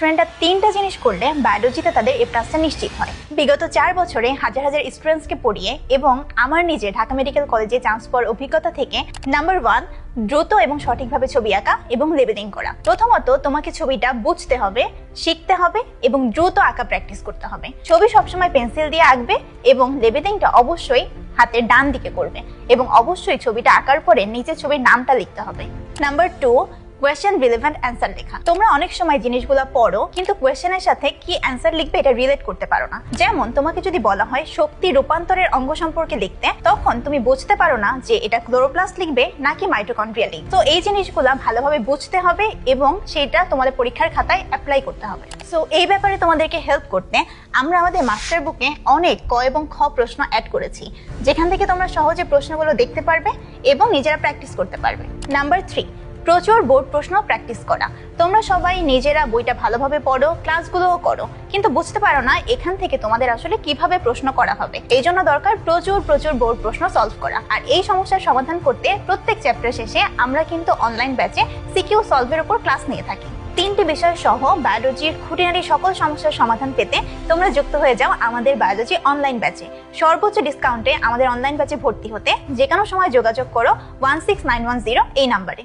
স্টুডেন্টরা তিনটা জিনিস করলে বায়োলজিতে তাদের এ প্লাসটা নিশ্চিত হয়। বিগত চার বছরে হাজার হাজার স্টুডেন্টসকে পড়িয়ে এবং আমার নিজে ঢাকা মেডিকেল কলেজে চান্স পাওয়ার অভিজ্ঞতা থেকে নাম্বার ওয়ান দ্রুত এবং সঠিকভাবে ছবি আঁকা এবং লেবেলিং করা। প্রথমত তোমাকে ছবিটা বুঝতে হবে, শিখতে হবে এবং দ্রুত আঁকা প্র্যাকটিস করতে হবে। ছবি সবসময় পেন্সিল দিয়ে আঁকবে এবং লেবেলিংটা অবশ্যই হাতের ডান দিকে করবে এবং অবশ্যই ছবিটা আঁকার পরে নিচে ছবির নামটা লিখতে হবে। Number two question relevant answer লেখা। তোমরা অনেক সময় জিনিসগুলো পড়ো, কিন্তু কোয়েশ্চেনের সাথে কি অ্যান্সার লিখবে এটা রিলেট করতে পারো না। যেমন তোমাকে যদি বলা হয় শক্তি রূপান্তরের অঙ্গ সম্পর্কে লিখতে তখন তুমি বুঝতে পারো না যে এটা ক্লোরোপ্লাস্ট লিখবে নাকি মাইটোকন্ড্রিয়া লিখবে। তো এই জিনিসগুলো ভালোভাবে বুঝতে হবে এবং সেটা তোমাদের পরীক্ষার খাতায় অ্যাপ্লাই করতে হবে। সো এই ব্যাপারে তোমাদেরকে হেল্প করতে আমরা আমাদের মাস্টার বুকে অনেক ক এবং খ প্রশ্ন অ্যাড করেছি। যেখান থেকে তোমরা সহজে প্রশ্নগুলো দেখতে পারবে এবং নিজেরা প্র্যাকটিস করতে পারবে। নাম্বার থ্রি প্রচুর বোর্ড প্রশ্ন প্র্যাকটিস করা। তোমরা সবাই নিজেরা বইটা ভালোভাবে পড়ো ক্লাসগুলোও করো। কিন্তু বুঝতে পারো না এখান থেকে তোমাদের আসলে কীভাবে প্রশ্ন করা হবে। এই জন্য দরকার প্রচুর প্রচুর বোর্ড প্রশ্ন সলভ করা। আর এই সমস্যার সমাধান করতে প্রত্যেক চ্যাপ্টার শেষে আমরা কিন্তু অনলাইন ব্যাচে সিকিউ সলভের উপর ক্লাস নিয়ে থাকি। তিনটি বিষয় সহ বায়োলজির খুঁটিনাটি সকল সমস্যার সমাধান পেতে তোমরা যুক্ত হয়ে যাও আমাদের বায়োলজি অনলাইন ব্যাচে সর্বোচ্চ ডিসকাউন্টে আমাদের অনলাইন ব্যাচে ভর্তি হতে যে কোনো সময় যোগাযোগ করো one six nine one zero এই নাম্বারে